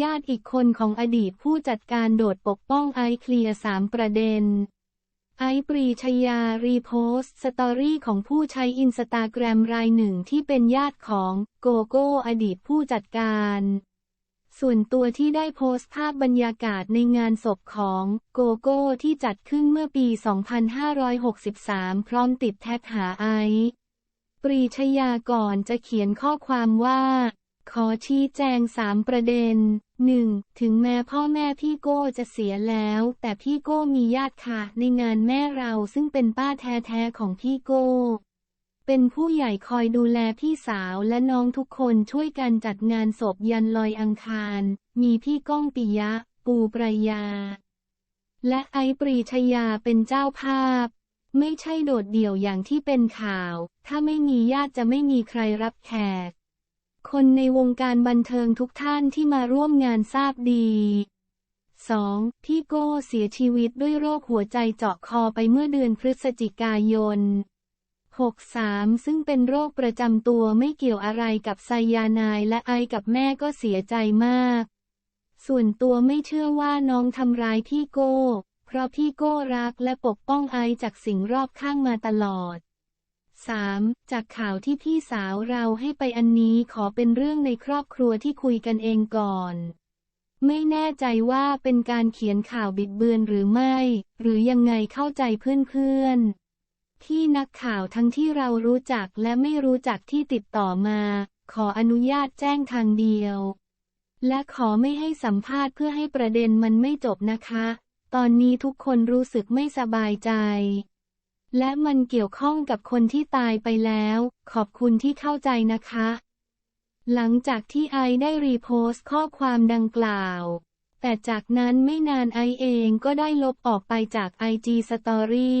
ญาติอีกคนของอดีตผู้จัดการโดดปกป้องไอเคลียร์สามประเด็น ไอปรีชยา รีโพสต์สตอรี่ของผู้ใช้อินสตาแกรมรายหนึ่งที่เป็นญาติของโกโก้อดีตผู้จัดการส่วนตัวที่ได้โพสต์ภาพบรรยากาศในงานศพของโกโก้ที่จัดขึ้นเมื่อปี 2563 พร้อมติดแท็กหาไอ ปรีชยาก่อนจะเขียนข้อความว่า ขอชี้แจงสามประเด็น 1. ถึงแม้พ่อแม่พี่โก้จะเสียแล้ว แต่พี่โก้มีญาติค่ะ ในงานแม่เราซึ่งเป็นป้าแท้ๆของพี่โก้ เป็นผู้ใหญ่คอยดูแลพี่สาวและน้องทุกคนช่วยกันจัดงานศพยันลอยอังคาร มีพี่ก้องปิยะ ปูปรายา และไอปรีชยาเป็นเจ้าภาพไม่ใช่โดดเดี่ยวอย่างที่เป็นข่าว ถ้าไม่มีญาติจะไม่มีใครรับแขก คนในวงการบันเทิงทุกท่านที่มาร่วมงานทราบดี 2. พี่โก้เสียชีวิตด้วยโรคหัวใจเจาะคอไปเมื่อเดือนพฤศจิกายน 63 ซึ่งเป็นโรคประจำตัวไม่เกี่ยวอะไรกับไซยานายและไอกับแม่ก็เสียใจมาก ส่วนตัวไม่เชื่อว่าน้องทำร้ายพี่โก้ เพราะพี่โก้รักและปกป้องไอจากสิ่งรอบข้างมาตลอด 3. จากข่าวที่พี่สาวเราให้ไปอันนี้ขอเป็นเรื่องในครอบครัวที่คุยกันเองก่อน ไม่แน่ใจว่าเป็นการเขียนข่าวบิดเบือนหรือไม่ หรือยังไงเข้าใจเพื่อนๆที่นักข่าวทั้งที่เรารู้จักและไม่รู้จักที่ติดต่อมา ขออนุญาตแจ้งทางเดียว และขอไม่ให้สัมภาษณ์เพื่อให้ประเด็นมันไม่จบนะคะ ตอนนี้ทุกคนรู้สึกไม่สบายใจ และมันเกี่ยวข้องกับคนที่ตายไปแล้ว ขอบคุณที่เข้าใจนะคะ หลังจากที่ไอได้รีโพสต์ข้อความดังกล่าว แต่จากนั้นไม่นานไอเองก็ได้ลบออกไปจาก IG Story